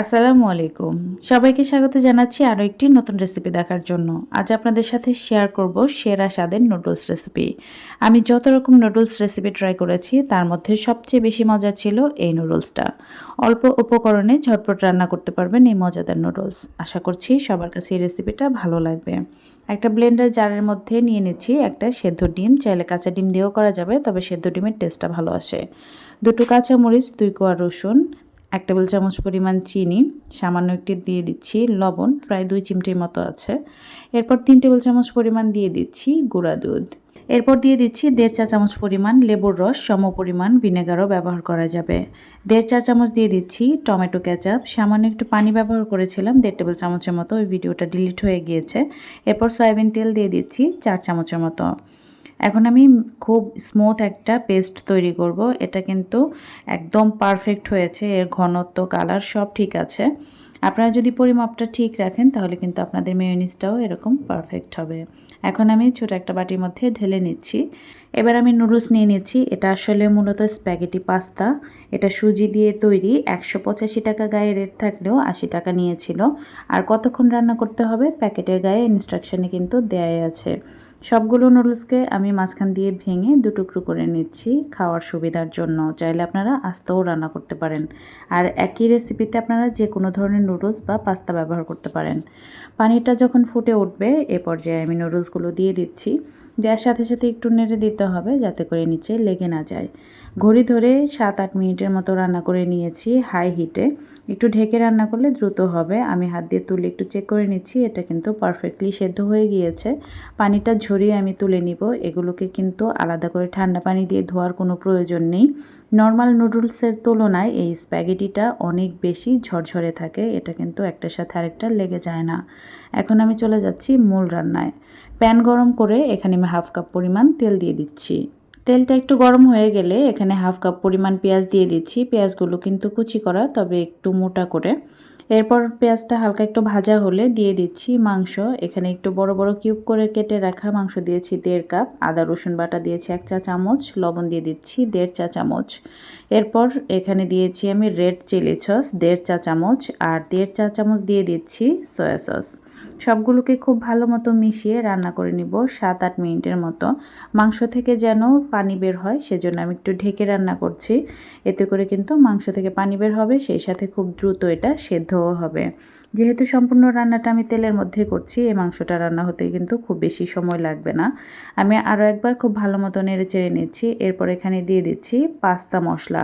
আসসালামু আলাইকুম। সবাইকে স্বাগত জানাচ্ছি আরও একটি নতুন রেসিপি দেখার জন্য। আজ আপনাদের সাথে শেয়ার করব সেরা স্বাদের নুডলস রেসিপি আমি যত রকম নুডলস রেসিপি ট্রাই করেছি, তার মধ্যে সবচেয়ে বেশি মজা ছিল এই নুডলসটা অল্প উপকরণে ঝটপট রান্না করতে পারবেন এই মজাদার নুডলস আশা করছি সবার কাছে এই রেসিপিটা ভালো লাগবে। একটা ব্লেন্ডার জারের মধ্যে নিয়ে নিচ্ছি একটা সেদ্ধ ডিম। চাইলে কাঁচা ডিম দিয়েও করা যাবে, তবে সেদ্ধ ডিমের টেস্টটা ভালো আসে। দুটো কাঁচা মরিচ দুই কোয়া রসুন এক টেবিল চামচ পরিমাণ চিনি, সামান্য একটি দিয়ে দিচ্ছি লবণ, প্রায় দুই চিমটির মতো আছে। এরপর তিন টেবিল চামচ পরিমাণ দিয়ে দিচ্ছি গুঁড়া দুধ। এরপর দিয়ে দিচ্ছি দেড় চা চামচ পরিমাণ লেবুর রস, সম পরিমাণ ভিনেগারও ব্যবহার করা যাবে। দেড় চা চামচ দিয়ে দিচ্ছি টমেটো ক্যাচাপ সামান্য একটু পানি ব্যবহার করেছিলাম, দেড় টেবিল চামচের মতো, ওই ভিডিওটা ডিলিট হয়ে গিয়েছে। এরপর সয়াবিন তেল দিয়ে দিচ্ছি চার চামচের মতো। এখন আমি খুব স্মুথ একটা পেস্ট তৈরি করব। এটা কিন্তু একদম পারফেক্ট হয়েছে, এর ঘনত্ব কালার সব ঠিক আছে। আপনারা যদি পরিমাপটা ঠিক রাখেন, তাহলে কিন্তু আপনাদের মেয়নিসটাও এরকম পারফেক্ট হবে। এখন আমি ছোট একটা বাটির মধ্যে ঢেলে নিচ্ছি। এবার আমি নুডলস নিয়ে নিচ্ছি। এটা আসলে মূলত স্প্যাগেটি পাস্তা। এটা সুজি দিয়ে তৈরি। একশো পঁচাশি টাকা গায়ে রেট থাকলেও আশি টাকা নিয়েছিল। আর কতক্ষণ রান্না করতে হবে প্যাকেটের গায়ে ইনস্ট্রাকশানে কিন্তু দেয়াই আছে। সবগুলো নুডলসকে আমি মাঝখান দিয়ে ভেঙে দুটুকরো করে নিচ্ছি খাওয়ার সুবিধার জন্য। চাইলে আপনারা আস্তেও রান্না করতে পারেন। আর একই রেসিপিতে আপনারা যে কোনো ধরনের নুডলস বা পাস্তা ব্যবহার করতে পারেন। পানিটা যখন ফুটে উঠবে, এ পর্যায়ে আমি নুডলসগুলো দিয়ে দিচ্ছি। দেওয়ার সাথে সাথে একটু নেড়ে দিতে হবে যাতে করে নিচে লেগে না যায়। ঘড়ি ধরে সাত আট মিনিটের মতো রান্না করে নিয়েছি হাই হিটে। একটু ঢেকে রান্না করলে দ্রুত হবে। আমি হাত দিয়ে তুলে একটু চেক করে নিচ্ছি। এটা কিন্তু পারফেক্টলি সেদ্ধ হয়ে গিয়েছে। পানিটা ঝরিয়ে আমি তুলে নিব। এগুলোকে কিন্তু আলাদা করে ঠান্ডা পানি দিয়ে ধোয়ার কোনো প্রয়োজন নেই। নর্মাল নুডলসের তুলনায় এই স্প্যাগেটিটা অনেক বেশি ঝরঝরে থাকে। এটা কিন্তু একটার সাথে আরেকটা লেগে যায় না। এখন আমি চলে যাচ্ছি মূল রান্নায়। প্যান গরম করে এখানে আমি হাফ কাপ পরিমাণ তেল দিয়ে দিচ্ছি। তেলটা একটু গরম হয়ে গেলে এখানে হাফ কাপ পরিমাণ পেঁয়াজ দিয়ে দিচ্ছি। পেঁয়াজগুলো কিন্তু কুচি করা, তবে একটু মোটা করে। এরপর পেঁয়াজটা হালকা একটু ভাজা হলে দিয়ে দিচ্ছি মাংস। এখানে একটু বড় বড় কিউব করে কেটে রাখা মাংস দিয়েছি দেড় কাপ। আদা, রসুন বাটা দিয়েছি এক চা চামচ। লবণ দিয়ে দিচ্ছি দেড় চা চামচ। এরপর এখানে দিয়েছি আমি রেড চিলি সস দেড় চা চামচ। আর দেড় চা চামচ দিয়ে দিচ্ছি সয়া সস। সবগুলোকে খুব ভালো মতো মিশিয়ে রান্না করে নিব সাত আট মিনিটের মতো। মাংস থেকে যেন পানি বের হয়, সেজন্য আমি একটু ঢেকে রান্না করছি। এতে করে কিন্তু মাংস থেকে পানি বের হবে, সেই সাথে খুব দ্রুত এটা সেদ্ধও হবে। যেহেতু সম্পূর্ণ রান্নাটা আমি তেলের মধ্যে করছি, এই মাংসটা রান্না হতে কিন্তু খুব বেশি সময় লাগবে না। আমি আরও একবার খুব ভালো মতো নেড়ে চেড়ে নিচ্ছি, এরপর এখানে দিয়ে দিচ্ছি পাস্তা মশলা।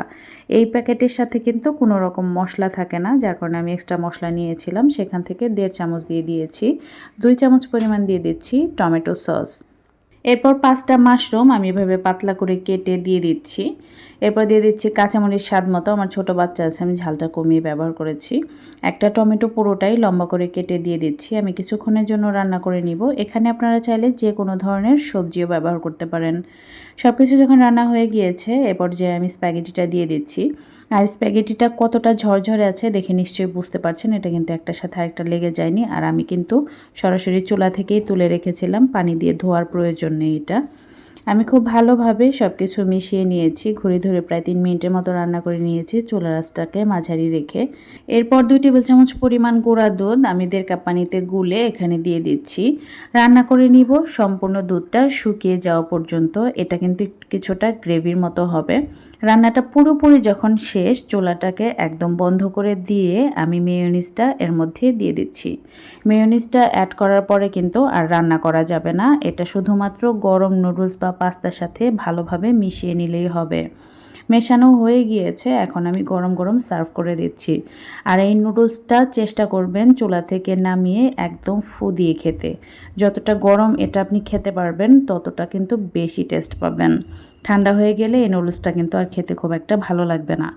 এই প্যাকেটের সাথে কিন্তু কোনো রকম মশলা থাকে না, যার কারণে আমি এক্সট্রা মশলা নিয়েছিলাম, সেখান থেকে দেড় চামচ দিয়ে দিয়েছি। দুই চামচ পরিমাণ দিয়ে দিচ্ছি টমেটো সস। এরপর পাঁচটা মাশরুম আমি এভাবে পাতলা করে কেটে দিয়ে দিচ্ছি। এরপর দিয়ে দিচ্ছি কাঁচামরিচ স্বাদ মতো। আমার ছোটো বাচ্চা আছে, আমি ঝালটা কমিয়ে ব্যবহার করেছি। একটা টমেটো পুরোটাই লম্বা করে কেটে দিয়ে দিচ্ছি। আমি কিছুক্ষণের জন্য রান্না করে নিব। এখানে আপনারা চাইলে যে কোনো ধরনের সবজিও ব্যবহার করতে পারেন। সব কিছু যখন রান্না হয়ে গিয়েছে এরপর যে আমি স্প্যাগেটিটা দিয়ে দিচ্ছি। আর স্প্যাগেটিটা কতটা ঝরঝরে আছে দেখে নিশ্চয়ই বুঝতে পারছেন, এটা কিন্তু একটার সাথে আরেকটা লেগে যায়নি। আর আমি কিন্তু সরাসরি চুলা থেকেই তুলে রেখেছিলাম, পানি দিয়ে ধোয়ার প্রয়োজন নেই এটা। আমি খুব ভালোভাবে সব কিছু মিশিয়ে নিয়েছি। ঘুরে ধরে প্রায় তিন মিনিটের মতো রান্না করে নিয়েছি চুলা রাসটাকে মাঝারি রেখে। এরপর দুই টেবিল চামচ পরিমাণ গুঁড়া দুধ আমি দেড় কাপ পানিতে গুলে এখানে দিয়ে দিচ্ছি। রান্না করে নিব, সম্পূর্ণ দুধটা শুকিয়ে যাওয়া পর্যন্ত। এটা কিন্তু কিছুটা গ্রেভির মতো হবে। রান্নাটা পুরোপুরি যখন শেষ, চোলাটাকে একদম বন্ধ করে দিয়ে আমি মেয়োনিজটা এর মধ্যে দিয়ে দিচ্ছি। মেয়োনিজটা অ্যাড করার পরে কিন্তু আর রান্না করা যাবে না। এটা শুধুমাত্র গরম নুডলস বা পাস্তার সাথে ভালোভাবে মিশিয়ে নিলেই হবে। মেশানো হয়ে গিয়েছে, এখন আমি গরম গরম সার্ভ করে দিচ্ছি। আর এই নুডলসটা চেষ্টা করবেন চুলা থেকে নামিয়ে একদম ফু দিয়ে খেতে। যতটা গরম এটা আপনি খেতে পারবেন, ততটা কিন্তু বেশি টেস্ট পাবেন। ঠান্ডা হয়ে গেলে এই নুডলসটা কিন্তু আর খেতে খুব একটা ভালো লাগবে না।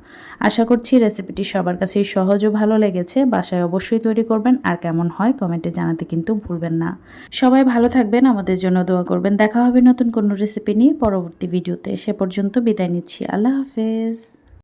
আশা করছি রেসিপিটি সবার কাছেই সহজ ও ভালো লেগেছে। বাসায় অবশ্যই তৈরি করবেন আর কেমন হয় কমেন্টে জানাতে কিন্তু ভুলবেন না। সবাই ভালো থাকবেন, আমাদের জন্য দোয়া করবেন। দেখা হবে নতুন কোনো রেসিপি নিয়ে পরবর্তী ভিডিওতে। সে পর্যন্ত বিদায় নিচ্ছি। আল্লাহ হাফেজ।